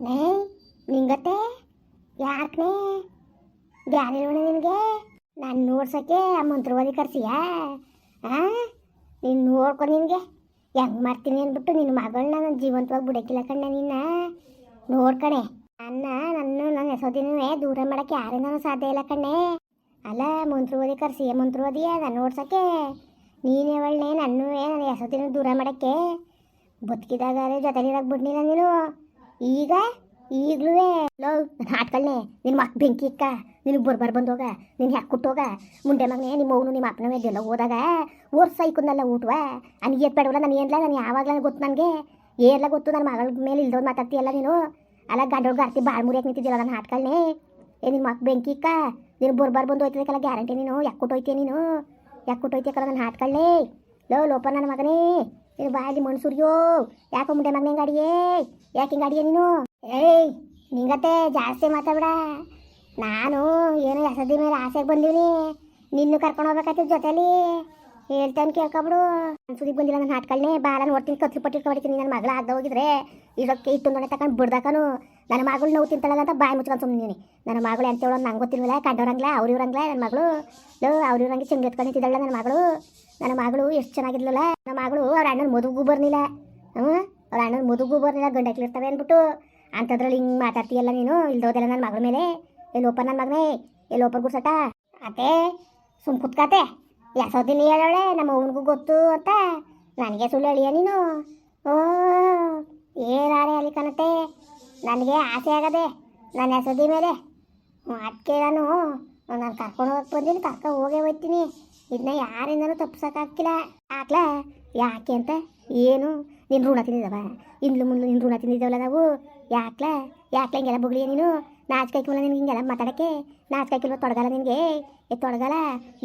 ನೇ ನಿಂಗತ್ತೆ? ಯಾಕನೇ ಜ್ಞಾನ ಇಲ್ವಣ ನಿನಗೆ? ನಾನು ನೋಡ್ಸೋಕ್ಕೆ ಆ ಮಂತ್ರವಾದಿ ಕರ್ಸಿಯಾ? ಆ, ನೀನು ನೋಡ್ಕೊ ನಿನಗೆ. ಹೆಂಗೆ ಮಾಡ್ತೀನಿ ಅಂದ್ಬಿಟ್ಟು ನಿನ್ನ ಮಗಳನ್ನ ನಾನು ಜೀವಂತವಾಗಿ ಬಿಡಕ್ಕಿಲ್ಲ ಕಣ್ಣ ನಿನ್ನ ನೋಡ್ಕಣೆ ನನ್ನ ನನ್ನ ನನ್ನ ಹೆಸೋದಿನೂ ದೂರ ಮಾಡೋಕ್ಕೆ ಯಾರಿಂದನೂ ಸಾಧ್ಯ ಇಲ್ಲ ಕಣ್ಣೆ. ಅಲ್ಲ, ಮಂತ್ರವಾದಿ ಕರ್ಸಿ ಮಂತ್ರವಾದಿಯ? ನಾನು ನೋಡ್ಸೋಕ್ಕೆ. ನೀನೇ ಒಳ್ಳೆ ನನ್ನೂ ನನ್ನ ಹೆಸೋದಿನ ದೂರ ಮಾಡೋಕ್ಕೆ. ಬದುಕಿದಾಗ ಜೊತೆಲಿರಾಗ ಬಿಡ್ನಿಲ್ಲ ನೀನು. ಈಗ ಈಗಲೂ ಲೋ ಹಾಟ್ಕಳ್ನೆ ನಿನ್ನ ಮಕ್ ಬೆಂಕಿ ಇಕ್ಕ, ನಿನಗೆ ಬರ್ಬಾರ್ ಬಂದೋಗ, ನೀನು ಯಾಕೆ ಕುಟ್ಟೋಗ. ಮುಂಡೆ ಮಗನೇ ನಿಮ್ಮ ಅವನು ನಿಮ್ಮ ಅಪ್ಪನ ಎಲ್ಲ ಹೋದಾಗ, ಓರ್ ಇಕ್ಕುನ್ನಲ್ಲ ಊಟವ ನನಗೆ ಎತ್ ಬೇಡವಲ್ಲ, ನಾನು ಏನ್ಲ, ನಾನು ಯಾವಾಗಲ ಗೊತ್ತು ನನಗೆ? ಏನ್ಲ ಗೊತ್ತು ನನ್ನ ಮಗಳ ಮೇಲೆ ಇಲ್ದೋದು ಮಾತಾಡ್ತೀಯಲ್ಲ ನೀನು? ಅಲ್ಲ ಗಂಡೊಳ್ಗೆ ಆರ್ತಿ ಬಾಳ್ ಮುರಿಯಕ್ಕೆ ನಿಂತಿದ್ದಿಲ್ಲ ನನ್ನ ಹಾಟ್ಕಳ್ನೆ ಏ ನಿಮ್ಮ ಮಕ್ ಬೆಂಕಿ ಇಕ್ಕ, ನೀನು ಬರ್ಬಾರ್ ಬಂದು ಹೋಯ್ತದಕ್ಕೆಲ್ಲ ಗ್ಯಾರಂಟಿ ನೀನು? ಯಾಕೆ ಕೊಟ್ಟೋಯ್ತೀಯ ನೀನು? ಯಾಕೆ ಕೊಟ್ಟೋಯ್ತೀಯಕ್ಕಲ್ಲ ನಾನು ಹಾಟ್ಕಳ್ನೆ ಲೋ, ಲೋಪ ನನ್ನ ಮಗನೇ. ನೀನು ಬಾಯಲ್ಲಿ ಮನ್ಸೂರ್ಯೋ. ಯಾಕೋ ಮುಂಡೆ ಮಗನೇ ಗಾಡಿಯೇ ಯಾಕೆ ಹಿಂಗೆ ನೀನು? ಏಯ್, ನಿಂಗತ್ತೆ ಜಾಸ್ತಿ ಮಾತಾಡ ನಾನು ಏನು ಎಸದಿ ಮೇಲೆ ಆಸೆಗೆ ಬಂದೀನಿ ನಿನ್ನು ಕರ್ಕೊಂಡು ಹೋಗ್ಬೇಕಾಯ್ತು ಜೊತೆಲಿ. ಹೇಳ್ತಾನೆ ಕೇಳ್ಕೊಬಿಡು. ಸುದಿಗೆ ಬಂದಿಲ್ಲ ನನ್ನ ಹಾಟ್ಕಳ್ನೆ ಬಾಲ ನೋಡ್ತೀನಿ ಕತ್ರಿ ಪಟ್ಟಿ ಇಟ್ಕೊಬಿಡ್ತೀನಿ ನನ್ನ ಮಗಳ ಆಗ್ದ ಹೋಗಿದ್ರೆ ಇದಕ್ಕೆ ಇಟ್ಟು ನೋಡಿ ತಗೊಂಡು ಬಿಡ್ದಾಕನು ನನ್ನ ಮಗಳು ನೋವು ತಿಂತಾಳಲ್ಲ ಅಂತ ಬಾಯಿ ಮುಚ್ಕೊಂಡು ಸುಮ್ಮನೆ ನನ್ನ ಮಗಳು ಅಂತ ಹೇಳೋ ನಂಗೆ ಗೊತ್ತಿಲ್ವಲ್ಲ ಕಂಡವ್ರಂಗ್ಲ, ಅವ್ರ ಇವ್ರಂಗ್ಲ ನನ್ನ ಮಗಳು. ಲೋ, ಅವ್ರ ಚೆಂಗ ಎತ್ಕೊಂಡು ನನ್ನ ಮಗಳು. ನನ್ನ ಮಗಳು ಎಷ್ಟು ಚೆನ್ನಾಗಿದ್ಲಲ್ಲ, ನನ್ನ ಮಗಳು ಅವ್ರ ಅಣ್ಣನ ಮದುಗೂ ಬರ್ನಿಲ್ಲ ಹ್ಞೂ ಅವ್ರ ಅಣ್ಣನ ಮದುಗೂ ಬರ್ನಿಲ್ಲ ಗಂಡಕ್ಲಿರ್ತವೆ ಅಂದ್ಬಿಟ್ಟು ಅಂಥದ್ರಲ್ಲಿ ಹಿಂಗೆ ಮಾತಾಡ್ತೀಯಲ್ಲ ನೀನು, ಇಲ್ದೋದೆಲ್ಲ ನನ್ನ ಮಗಳ ಮೇಲೆ. ಎಲ್ಲೋಪ ನನ್ನ ಮಗನೇ ಎಲ್ಲೋಪ ಗುಡ್ಸಟ? ಅತ್ತೆ, ಸುಮ್ ಕುತ್ಕತೆ. ನೀ ಹೇಳೋಳೆ ನಮ್ಮ ಅವನಿಗೂ ಗೊತ್ತು ಅಂತ. ನನಗೆ ಸುಳ್ಳು ಹೇಳಿಯ ನೀನು? ಓ ಏನಾರೆ ಅಲ್ಲಿ ಕಣತೆ. ನನಗೆ ಆಸೆ ಆಗದೆ ನನ್ನ ಹೆಸದಿ ಮೇಲೆ ಅದಕ್ಕೆ ನಾನು ನಾನು ಕರ್ಕೊಂಡು ಹೋಗಕ್ಕೆ ಬಂದೀನಿ ಕರ್ಕೊಂಡು ಹೋಗೇ ಹೋಗ್ತೀನಿ ಇದನ್ನ ಯಾರಿಂದನೂ ತಪ್ಪಿಸೋಕ್ಕಾಗ್ತಿಲ್ಲ. ಆಗ್ಲಾ ಯಾಕೆ ಅಂತ ಏನು ನಿನ್ನ ಋಣ ತಿಂದಿದ್ದವ? ಇಂದ್ಲು ಮುಂದೆ ನಿನ್ನ ಋಣ ತಿಂದಿದ್ದವಲ್ಲ ನಾವು? ಯಾಕ್ಲಾ? ಯಾಕ್ಲ ಹಿಂಗೆಲ್ಲ ಬುಗ್ಳಿಯ ನೀನು? ನಾಚ್ಕಾಯ್ಕಿಲ್ಲ ನಿನ್ಗೆ ಹಿಂಗೆಲ್ಲ ಮಾತಾಡಕ್ಕೆ? ನಾಚ್ಕಾಯ್ಕಿಲ್ವ ತೊಡಗಲ್ಲ ನಿನಗೆ? ಏ ತೊಡಗಲ್ಲ?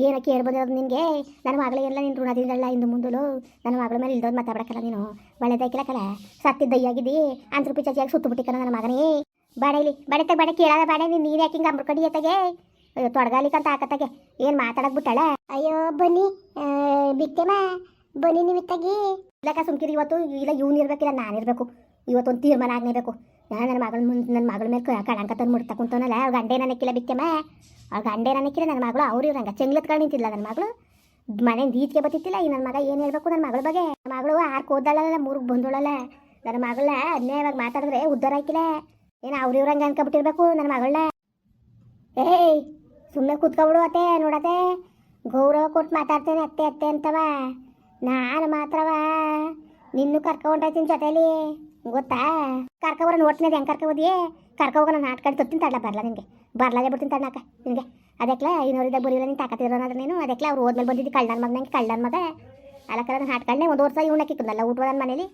ಏನೋ ಕೇಳಿ ಬಂದಿರೋದು ನಿನಗೆ? ನನ್ನ ಮಗಳಿಗೆಲ್ಲ ನಿನ್ನ ಋಣ ಋಣದಿಂದಲ್ಲ ಇಂದು ಮುಂದಲು. ನನ್ನ ಮಗಳ ಮೇಲೆ ಇಲ್ದೋದು ಮಾತಾಡಕ್ಕಲ್ಲ ನೀನು? ಒಳ್ಳೇದಾಯ್ಕಿಲ್ಲಕ್ಕಲ್ಲ ಸತ್ತಿ ದಯ್ಯಾಗಿದ್ದಿ ಅಂತ್ರ ಪಿಚಾಚಿಯಾಗಿ ಸುತ್ತು ಬಿಟ್ಟಿಕ್ಕಲ್ಲ ನನ್ನ ಮಗನೇ? ಬಾಡ ಇಲ್ಲಿ ಬಡತೆ ಬಡ ಕೇಳಲ್ಲ ಬಾಡೆ ನೀನು ನೀನು ಯಾಕೆ ಹಿಂಗೆ ಅಂಬ್ರಕಡಿ ಎತ್ತಗೆ? ಅಯ್ಯೋ ತೊಡಗಾಲಿಕ್ಕಂತ ಹಾಕತ್ತಾಗೆ. ಏನು ಮಾತಾಡಕ್ಕೆ ಬಿಟ್ಟಳ? ಅಯ್ಯೋ ಬನ್ನಿ ಬಿಟ್ಟೆಮ್ಮ. ಬನ್ನಿ ನಿಮಿತ್ತಾಗಿ ಇಲ್ಲಕ್ಕ ಸುಮ್ಕಿರಿ ಇವತ್ತು ಇಲ್ಲ ಇವ್ನು ಇರಬೇಕಿಲ್ಲ ನಾನು ಇರಬೇಕು. ಇವತ್ತೊಂದು ತೀರ್ಮಾನ ಆಗಲೇಬೇಕು. ನಾನು ನನ್ನ ಮಗಳ ಮುಂದೆ, ನನ್ನ ಮಗಳ ಮೇಲೆ ಕಳಂಕ ತಂದು ಮುಡ್ತಾ ಕುಂತವನಲ್ಲ ಅವ್ರ ಗಂಡೆ ನನಕ್ಕಿಲ್ಲ ಬಿಕ್ಕಮ್ಮ ಅವ್ರ ಗಂಡೆ ನನಕ್ಕಿಲ್ಲ ನನ್ನ ಮಗಳು, ಅವ್ರು ಇವ್ರಂಗ. ಚೆಂಗ್ಲತ್ಕೊಂಡು ನಿಂತಿಲ್ಲ ನನ್ನ ಮಗಳು. ಮನೆಯಿಂದ ಈಚೆಗೆ ಬತ್ತಿತ್ತಿಲ್ಲ, ಈ ನನ್ನ ಮಗ ಏನು ಹೇಳ್ಬೇಕು ನನ್ನ ಮಗಳ ಬಗ್ಗೆ? ನನ್ನ ಮಗಳು ಆರು ಓದಲ್ಲ ಮೂರ್ಗೆ ಬಂದೋಳಲ್ಲ. ನನ್ನ ಮಗಳನ್ನ ಅನ್ಯಾಯವಾಗಿ ಮಾತಾಡಿದ್ರೆ ಉದ್ದಾರ ಹಾಕಿಲ್ಲ ಏನು ಅವ್ರ ಇವ್ರಂಗೆ ಅನ್ಕೊಬಿಟ್ಟಿರ್ಬೇಕು ನನ್ನ ಮಗಳನ್ನ? ಏಯ್ ಸುಮ್ಮನೆ ಕೂತ್ಕೊಬಿಡು ಅತ್ತೆ, ನೋಡತ್ತೆ. ಗೌರವ ಕೊಟ್ಟು ಮಾತಾಡ್ತೇನೆ ಅತ್ತೆ ಅತ್ತೆ ಅಂತವ. ನಾನು ಮಾತ್ರವ. ನಿನ್ನೂ ಕರ್ಕೊಂಡಾಯ್ತೀನಿ ಜೊತೆಲಿ. ಗೊತ್ತಾ? ಕರ್ಕೊಬರ ನೋಡ್ತೀನಿ ಹೆಂಗೆ ಓದಿಯೇ ಕರ್ಕೋಗ ನಾನು ಆಟ್ಕೊಂಡು ತೊತ್ತಿನ ತಡ್ಲ ಬರಲ್ಲ ನಿನಗೆ. ಬರ್ಲಾಗೆ ಬಿಡ್ತೀನಿ ತಣ್ಣಾಕ ನಿನಗೆ. ಅದಕ್ಕೆ ಇನ್ನೂರಿದಾಗ ಬರೀಲ್ಲ ನೀನು ತಾಕತ್ತಿರೋನಾದ್ರೆ ನೀನು? ಅದಕ್ಕೆ ಅವ್ರು ಓದ್ಮೇಲೆ ಬಂದಿದ್ದು ಕಳ್ಳನ ಮಗ ನಂಗೆ ಕಳ್ಳನ ಮಗ? ಅಲಕ್ಕರ ನಾನು ಹಾಟ್ಕೊಂಡೆ ಒಂದು ವರ್ಷ ಇವನ್ನ ಕಿಕ್ಕಲ್ಲ ಊಟ ನನ್ನ ಮನೇಲಿ.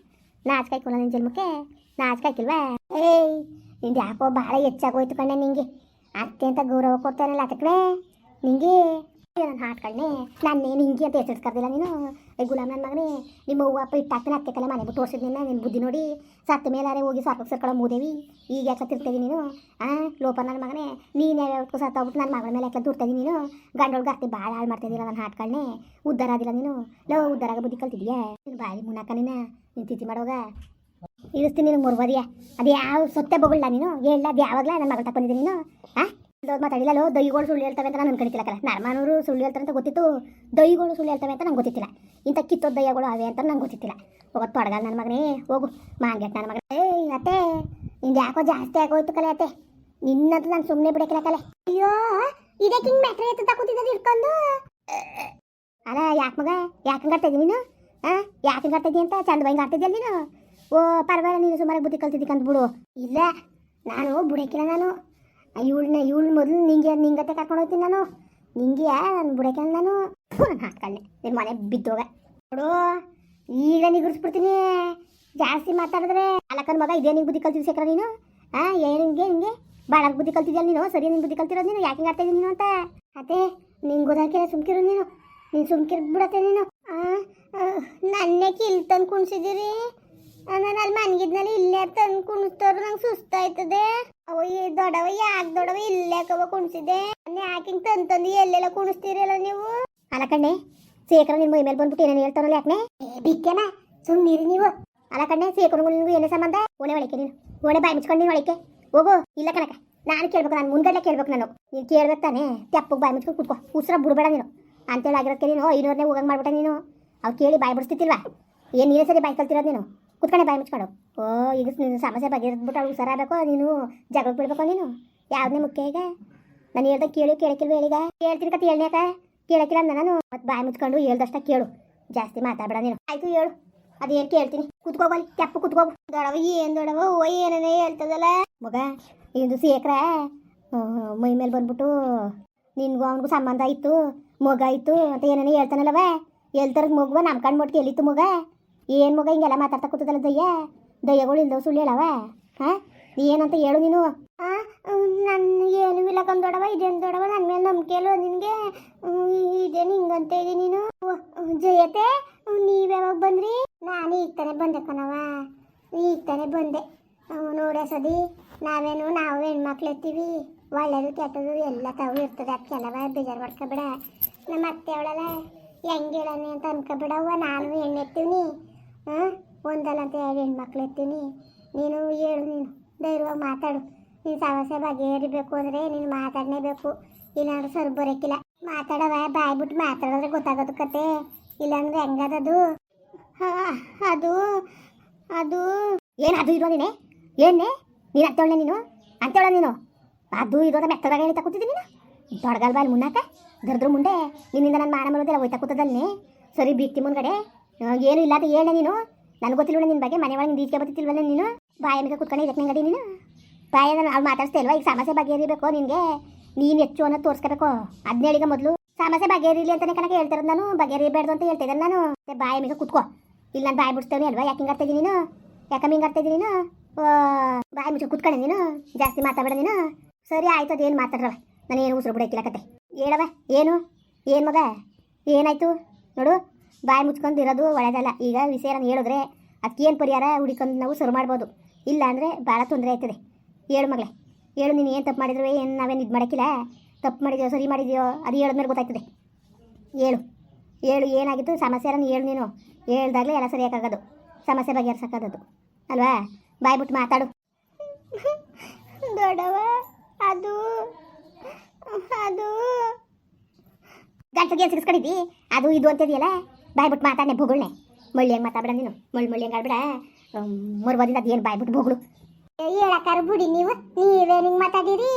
ನಾಚ್ಕಾಯ್ಕೊಲ್ಲ ನಿನ್ನ ಜನ್ಮಕ್ಕೆ? ನಾಚ್ಕಾಯ್ಕಿಲ್ವಾ ಏಯ್, ನಿಂದು ಯಾಕೋ ಭಾಳ ಹೆಚ್ಚಾಗೋಯ್ತು ಕಣ್ಣೆ ನಿಂಗೆ. ಅತ್ತೆ ಅಂತ ಗೌರವ ಕೊಡ್ತಾನಲ್ಲ ಅದಕ್ಕೆ ನಿಂಗೆ? ನಾನು ಹಾಟ್ಕೊಂಡೆ ನಾನೇನು ಹಿಂಗೆ ಅಂತ ಹೆಸರು ಕರ್ದಿಲ್ಲ ನೀನು ಗುಲಾಮ್ ನನ್ನ ಮಗನೇ, ನಿಮ್ಮ ಅವ್ವ ಅಪ್ಪ ಇಟ್ಟಾಕ್ತಾನೆ, ಅತ್ತೆ ಕಲ್ಲ ಮನೆ ಬಿಟ್ಟು ನಿನ್ನ ನಿನ್ನ ಬುದ್ಧಿ ನೋಡಿ. ಸತ್ತ ಮೇಲಾರೆ ಹೋಗಿ ಸಾಕಕ್ಕೆ ಸರ್ಕೊಳ್ಳೋ ಮೂದೇವಿ. ಈಗ ಯಾಕೆ ತಿರ್ತೀವಿ ನೀನು? ಆ ಲೋಪ ನನ್ನ ಮಗನೇ, ನೀನು ಯಾವ್ಯಾವ ಸತ್ತ ಹೋಗ್ಬಿಟ್ಟು ನನ್ನ ಮಗಳ ಮೇಲೆ ಯಾಕೆ ದೂರ್ತಾಯಿ ನೀನು? ಗಂಡೊಳಗೆ ಅತ್ತೆ ಭಾಳ ಹಾಳು ಮಾಡ್ತಿದ್ದೀರ ನನ್ನ ಹಾಟ್ಕೊಂಡೆ ಉದ್ಧಾರ ಆದಿಲ್ಲ ನೀನು. ಲೋ, ಉದ್ದಾರಾಗ ಬುದ್ಧಿ ಕಲ್ತಿದ್ಯಾ? ನೀನು ಬಾಯಿ ಮುನ್ನಾಕ ನೀನು? ನೀನು ತಿಥಿ ಮಾಡೋಗ? ಇರಿಸ್ತೀನಿ ನಿನಗೆ ಮುರ್ಬೋದಿಯಾ ಅದು ಯಾವ ಸೊತ್ತೆ ಬೊಗಳ್ಳ ನೀನು? ಹೇಳ ಅದು ಯಾವಾಗಲ ನನ್ನ ಮಗಳ ತಕೊಂಡಿದ್ದೆ ನೀನು? ಆ? ಇಲ್ಲೋದ್ ಮಾತಾಡಿಲ್ಲ ದೈಗಳು ಸುಳ್ಳು ಹೇಳ್ತವೆ ಅಂತ ನಾನು ಅನ್ಕೊಂಡಿಲ್ಲ ಕಲ ನರ್ಮಾನೂರು ಸುಳ್ಳು ಹೇಳ್ತಾರೆ ಅಂತ ಗೊತ್ತಿತ್ತು ದೈಗಳು ಸುಳ್ಳು ಹೇಳ್ತವೆ ಅಂತ ನಂಗೆ ಗೊತ್ತಿಲ್ಲ ಇಂಥ ಕಿತ್ತೋ ದಯ್ಯಗಳು ಅವೆ ಅಂತ ನಂಗೆ ಗೊತ್ತಿತ್ತಿಲ್ಲ ಹೋಗೋದು ತೊಡಗಲ್ಲ ನನ್ನ ಮಗನೇ, ಹೋಗು. ಮಾಂಗೆಟ್ ನನ್ನ ಮಗನೇ. ಏಯ್, ಅತ್ತೆ, ನಿಂದು ಯಾಕೋ ಜಾಸ್ತಿ ಆಗೋಯ್ತು ಕಲೆ ಅತ್ತೆ. ನಿನ್ನಂತ ನಾನು ಸುಮ್ಮನೆ ಬಿಡಕ್ಕಿಲ್ಲ ಕಲೆ. ಅಯ್ಯೋ, ಇದಕ್ಕೆ ಹಿಂಗೆ ಮೆಟ್ರೆ ಎತ್ತ ತಗೋತಿದ್ದ ಇಟ್ಕೊಂಡು ಅಲ್ಲ, ಯಾಕೆ ಮಗ? ಯಾಕೆ ಹಂಗೆ ಆಡ್ತಾ ನೀನು? ಹಾಂ ಯಾಕೆ ಹಿಂಗೆ ಆಡ್ತಾ ಅಂತ ಚಂದ ಬೈಂಗೆ ಆಡ್ತಿದ್ಯಲ್ಲ ನೀನು? ಓ, ಪರವಾಗಿಲ್ಲ, ನೀನು ಸುಮಾರು ಬುದ್ಧಿ ಅಂತ ಬಿಡು ಇಲ್ಲ, ನಾನು ಬುಡಕಿಲ್ಲ ನಾನು. ಇವಳನ್ನ, ಇವಳು ಮೊದಲು ನಿಂಗೆ ನಿಂಗತ್ತೆ ಕರ್ಕೊಂಡು ಹೋಗ್ತೀನಿ ನಾನು. ನಿಂಗೆ, ನಾನು ಬುಡಕ್ಕೆ ನಾನು. ಹಾಕ್ಕೊಂಡೆ ನಿನ್ನ ಮನೆ ಬಿದ್ದೋಗ ನೋಡು, ಈಗ ನಿಗುರಿಸ್ಬಿಡ್ತೀನಿ. ಜಾಸ್ತಿ ಮಾತಾಡಿದ್ರೆ ಅಲಕ್ಕನ ಮಗ, ಇದೇ ನಿಂಗೆ ಬುದ್ಧಿ ಕಲ್ತಿದ್ದು ಸೇಕ್ರ ನೀನು? ಹಾಂ ಏನು ಹಿಂಗೆ ಹಿಂಗೆ? ಭಾಳ ಬುದ್ಧಿ ಕಲ್ತಿದ್ಯಲ್ಲ ನೀನು? ಸರಿ ನಿನ್ನ ಬುದ್ಧಿ ಕಲ್ತಿರೋದು ನೀನು? ಯಾಕೆ ಆಡ್ತಾ ನೀನು ಅಂತ? ಅದೇ ನಿಂಗೆ ಗೊತ್ತಾಗಿಲ್ಲ ಸುಮ್ಕಿರು ನೀನು. ನೀನು ಸುಮ್ಕಿರ್ ಬಿಡತ್ತೆ ನೀನು. ನನ್ನೇ ಕಿಲ್ ತಂದು ಕುಣಿಸಿದಿರಿ ನಾನು ಅಲ್ಲಿ ಮನ್ಗಿದ್ನಲ್ಲಿ ಇಲ್ಲೇ ತಂದು ಕುಣಿಸ್ತವ್ರು ನಂಗೆ ಸುಸ್ತಾಯ್ತದೆ. ಅವ ಈ ದೊಡವ ಯಾಕೆ ದೊಡವ ಇಲ್ಲಾಕವ ಕುಣಿಸಿದೆ ಯಾಕಿಂಗ್ ತಂದು ತಂದು ಎಲ್ಲೆಲ್ಲ ಕುಣಿಸ್ತೀರಲ್ಲ ನೀವು? ಅಲ್ಲ ಕಣ್ಣೆ ಸೇಕರ ನಿಮ್ಮ ಮೈ ಮೇಲೆ ಬಂದ್ಬಿಟ್ಟು ಏನೇನು ಹೇಳ್ತಾರಲ್ಲ ಯಾಕೆ ಬಿಕ್ಕೆನ ಸುಮ್ಮನಿರಿ ನೀವು. ಅಲ್ಲ ಕಣ್ಣೆ ಸೇಕರ ನಿನಗೂ ಏನೇ ಸಂಬಂಧ? ಓಣೆ ಒಳಕ್ಕೆ ನೀನು. ಓಣೆ ಬಾಯಿ ಮುಚ್ಕೊಂಡು ನೀನು ಒಳಕ್ಕೆ. ಹೋಗು ಇಲ್ಲ ಕನಕ ನಾನು ಕೇಳ್ಬೇಕು ನಾನು ಮುಂದಲ್ಲೇ ಕೇಳ್ಬೇಕು ನಾನು. ನೀನು ಕೇಳ್ಬೇಕು ತಾನೇ. ತೆಪ್ಪಗೆ ಬಾಯಿ ಮುಚ್ಕೊಂಡು ಕೂತ್ಕೋ. ಉಸಿರ ಬಿಡಬೇಡ ನೀನು. ಅಂತೇಳಿ ಆಗಿರೋದಕ್ಕೆ ನೀನು ಐನೂರನೇ ಹೋಗಂಗೆ ಮಾಡ್ಬಿಟ್ಟೆ ನೀನು. ಅವ್ರು ಕೇಳಿ ಬಾಯಿ ಬಿಡಿಸ್ತಿತ್ತಿಲ್ವಾ ಏನು ನೀನೇ ಸರಿ ಬಾಯಿ ಕಲ್ತಿರೋದು ನೀನು? ಕುತ್ಕೊಂಡೆ ಬಾಯಿ ಮುಚ್ಕೊಂಡು. ಓ, ಈಗ ನೀನು ಸಮಸ್ಯೆ ಬಗೆಹರಿದ್ಬಿಟ್ಟು ಅವ್ಳು ಹುಷಾರಾಗಬೇಕು ನೀನು ಜಗಳಕ್ಕೆ ಬಿಡ್ಬೇಕು ನೀನು. ಯಾವುದನ್ನೇ ಮುಖ್ಯ ಈಗ ನಾನು ಹೇಳ್ದೆ ಕೇಳಿ, ಕೇಳಕ್ಕಿಲ್ವ ಹೇಳಿಗ? ಕೇಳ್ತೀನಿ ಕತೆ ಹೇಳ್ನ್ಯಾಕ ಕೇಳಕ್ಕಿಲ್ಲ ಅಂದ ನಾನು. ಮತ್ತೆ ಬಾಯಿ ಮುಚ್ಕೊಂಡು ಹೇಳ್ದಷ್ಟ ಕೇಳು. ಜಾಸ್ತಿ ಮಾತಾಡಬೇಡ ನೀನು. ಆಯ್ತು ಹೇಳು. ಅದೇನು ಕೇಳ್ತೀನಿ? ಕುತ್ಕೋಬಲ್ಲಿ ಕೆಪ್ಪು ಕುತ್ಕೋಬು ದೊಡವ ಏನು ದೊಡವ ಓಯ್ ಏನೇನೇ ಹೇಳ್ತದಲ್ಲ. ಮಗ ಇದು ಸೇಕ್ರ ಮೈ ಮೇಲೆ ಬಂದ್ಬಿಟ್ಟು ನಿನ್ಗೂ ಅವನಿಗೂ ಸಂಬಂಧ ಇತ್ತು ಮಗ ಇತ್ತು ಅಂತ ಏನೇನೇ ಹೇಳ್ತಾನಲ್ಲವ? ಎಲ್ತರದ ಮಗುವ ನಮ್ಮ ಕಣ್ಣು ಎಲ್ಲಿತ್ತು ಮಗ? ಏನು ಮಗ ಹಿಂಗೆಲ್ಲ ಮಾತಾಡ್ತಾ ಕೂತದಲ್ಲ ದಯ್ಯ? ದಯ್ಯಗಳು ಇಲ್ದವು ಸುಳ್ಳು ಹೇಳವ? ಹಾಂ? ಏನಂತ ಹೇಳು ನೀನು. ನನ್ನ ಏನು ಇಲ್ಲ ದೊಡವ ಇದೇನು ದೊಡವ ನನ್ನ ಮೇಲೆ ನಂಬಿಕೆ ಇಲ್ವ ನಿನಗೆ? ಇದೇನು ಹಿಂಗಂತ ಇದೆ ನೀನು? ಜಯತೆ ನೀವು ಯಾವಾಗ ಬಂದ್ರಿ? ನಾನು ಈಗ ತಾನೇ ಬಂದೆ ಕಣವ ಈಗ ತಾನೇ ಬಂದೆ. ನೋಡ ಸದಿ, ನಾವೇನು, ನಾವು ಹೆಣ್ಮಕ್ಳು ಇರ್ತೀವಿ. ಒಳ್ಳೇದು, ಕೆಟ್ಟದು ಎಲ್ಲ ತಾವು ಇರ್ತದೆ. ಕೆಲವ ಬೇಜಾರು ಮಾಡ್ಕೊಬೇಡ ನಮ್ಮ ಅತ್ತೆ ಅವಳಲ್ಲ, ಹೆಂಗೆ ಹೇಳನೆ ಅಂತ ಅನ್ಕೊಬೇಡವ್ವ ನಾನು ಹೆಣ್ಣು ಎತ್ತೀವಿ ಹಾಂ ಒಂದಲ್ಲ ಅಂತ ಎರಡು ಹೆಣ್ಮಕ್ಳು ಎತ್ತೀನಿ. ನೀನು ಹೇಳು ನೀನು. ಧೈರ್ಯವಾಗಿ ಮಾತಾಡು. ನೀನು ಸಮಸ್ಯೆ ಬಗೆಹರಿಬೇಕು ಅಂದರೆ ನೀನು ಮಾತಾಡಲೇಬೇಕು. ಇಲ್ಲಾಂದ್ರೆ ಸರ್ ಬರೋಕ್ಕಿಲ್ಲ. ಮಾತಾಡವ ಬಾಯ್ಬಿಟ್ಟು ಮಾತಾಡಿದ್ರೆ ಗೊತ್ತಾಗೋದು ಕತೆ. ಇಲ್ಲಾಂದ್ರೆ ಹೆಂಗದದು ಅದು? ಅದು ಏನು ಅದು ಇರೋ ನೀನೆ? ಏನೇ ನೀನು ಅಂತೇಳೆ ನೀನು? ಅಂತೇಳ ನೀನು? ಅದು ಇರೋದ ಮೆತ್ತದಾಗ ಹೇಳ್ತಾ ಕೂತಿದ್ದೀನಿ ನೀನು? ದೊಡ್ಗಲ್ ಬಾಯಲ್ಲಿ ಮುನ್ನಾಕ? ದರ್ದ್ರ ಮುಂದೆ ನಿನ್ನಿಂದ ನನ್ನ ಮಾನ ಮರೋದೆಲ್ಲ ಹೋಯ್ತಾ ಕೂತದಲ್ಲಿ ಸರಿ ಬಿತ್ತಿ ಮುಂದ್ಗಡೆ. ಏನು ಇಲ್ಲ ಅಂತ ಹೇಳ ನೀನು. ನನಗೆ ಗೊತ್ತಿಲ್ಲ ನಿನ್ನ ಬಗ್ಗೆ, ಮನೆ ಒಳಗೆ ಈಚೆ ಬರ್ತಿಲ್ವಲ್ಲ ನೀನು. ಬಾಯ ಮೇಲೆ ಕುತ್ಕೊಂಡು ಇದಕ್ಕೆ ನೀನು? ಬಾಯ ಅವ್ರು ಮಾತಾಡ್ತಾ ಇಲ್ವಾ? ಈಗ ಸಮಸ್ಯೆ ಬಗೆಹರಿಬೇಕು ನಿನಗೆ? ನೀನು ಹೆಚ್ಚು ಅನ್ನೋದು ತೋರಿಸ್ಕೋಬೇಕು. ಅದನ್ನ ಹೇಳಿಗೆ ಮೊದಲು. ಸಮಸ್ಯೆ ಬಗೆಹರಿಲಿ ಅಂತಾನೆ ಕನಕ ಹೇಳ್ತಿರೋದು ನಾನು. ಬಗೆಹರಿಬೇಡ್ದು ಅಂತ ಹೇಳ್ತಿದ್ದೆ ನಾನು. ಬಾಯ ಮೇಲೆ ಕುತ್ಕೋ. ಇಲ್ಲ ನಾನು ಬಾಯಿ ಬಿಡ್ಸ್ತೇವೆ ಅಲ್ವಾ? ಯಾಕೆ ಹಿಂಗೆ ಇದ್ದೀನಿ ನೀನು? ಯಾಕಮ್ಮ ಹಿಂಗೆ ಇದ್ದೀನಿ ನೀನು? ಬಾಯಿ ಮುಚ್ಚಿ ಕುತ್ಕೊಂಡೆ ನೀನು? ಜಾಸ್ತಿ ಮಾತಾಡಬೇಡ ನೀನು? ಸರಿ ಆಯ್ತು, ಅದೇನು ಮಾತಾಡ್ರವ? ನಾನು ಏನು ಉಸಿರು ಬಿಡಕ್ಕಿಲ್ಲ ಕತೆ. ಹೇಳವ ಏನು? ಏನು ಮಗ? ಏನಾಯ್ತು? ನೋಡು. ಬಾಯಿ ಮುಚ್ಕೊಂಡು ಇರೋದು ಒಳ್ಳೆಯದಲ್ಲ ಈಗ ವಿಷಯ ನಾನು ಹೇಳಿದ್ರೆ ಅದಕ್ಕೇನು ಪರಿಹಾರ ಹುಡಿಕೊಂಡು ನಾವು ಶುರು ಮಾಡ್ಬೋದು. ಇಲ್ಲ ಅಂದರೆ ಭಾಳ ತೊಂದರೆ ಆಯ್ತದೆ. ಹೇಳು ಮಗಳೇ. ಹೇಳು ನೀನು ಏನು ತಪ್ಪು ಮಾಡಿದ್ರು ಏನು ನಾವೇನು ಇದು ಮಾಡೋಕ್ಕಿಲ್ಲ? ತಪ್ಪು ಮಾಡಿದ್ಯೋ ಸರಿ ಮಾಡಿದ್ಯೋ ಅದು ಹೇಳಿದ್ಮೇಲೆ ಗೊತ್ತಾಗ್ತದೆ ಹೇಳು. ಹೇಳು ಏನಾಗಿತ್ತು? ಸಮಸ್ಯೆ ನೀನು ಹೇಳು ನೀನು. ಹೇಳ್ದಾಗಲೇ ಎಲ್ಲ ಸರಿಯಾಕಾಗೋದು. ಸಮಸ್ಯೆ ಬಗೆಹರ್ಸಕ್ಕಾಗೋದು ಅಲ್ವಾ? ಬಾಯ್ ಬಿಟ್ಟು ಮಾತಾಡು. ದೊಡ್ಡವ ಅದು ಅದು. ಗಂಟೆಗೆ ಸಿಗಿಸ್ಕೊಂಡಿದ್ದಿ? ಅದು ಇದು ಅಂತಿದೆಯಲ್ಲ? ಬಾಯ್ ಬಿಟ್ಟು ಮಾತಾಡನೆ ಬೊಗಳ್ನೆ ಮಳ್ಳಿ ಹೆಂಗೆ ಮಾತಾಡ ನೀನು. ಮಳ್ಳಿ ಮಳ್ಳಿ ಹೆಂಗೆ ಆಡ್ಬಿಡ ಅದೇನು ಬಾಯ್ ಬಿಟ್ಟು ಭೂಗಳು ಹೇಳಕ್ಕಾರ ಬಿಡಿ ನೀವು. ನೀವೇ ನಿಂಗೆ ಮಾತಾಡಿರಿ.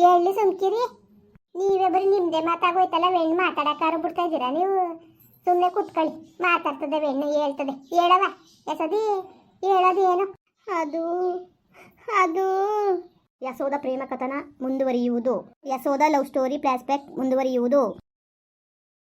ಹೇಳಿ ಸುಮ್ಕಿರಿ. ನೀವೇ ಬರೀ ನಿಮ್ದೇ ಮಾತಾಗೋಯ್ತಲ್ಲ ಹೆಣ್ಣು ಮಾತಾಡಕ್ಕಾರ ಬಿಡ್ತಾ ಇದ್ದೀರಾ ನೀವು? ಸುಮ್ಮನೆ ಕುತ್ಕೊಳ್ಳಿ. ಮಾತಾಡ್ತದೆ ವೆಣ್ಣು ಹೇಳ್ತದೆ. ಹೇಳವ ಎಸದಿ ಹೇಳೋದು ಏನು ಅದು ಅದು. ಯಶೋದ ಪ್ರೇಮ ಕಥನ ಮುಂದುವರಿಯುವುದು. ಯಶೋದ ಲವ್ ಸ್ಟೋರಿ ಬ್ಯಾಕ್ ಮುಂದುವರಿಯುವುದು.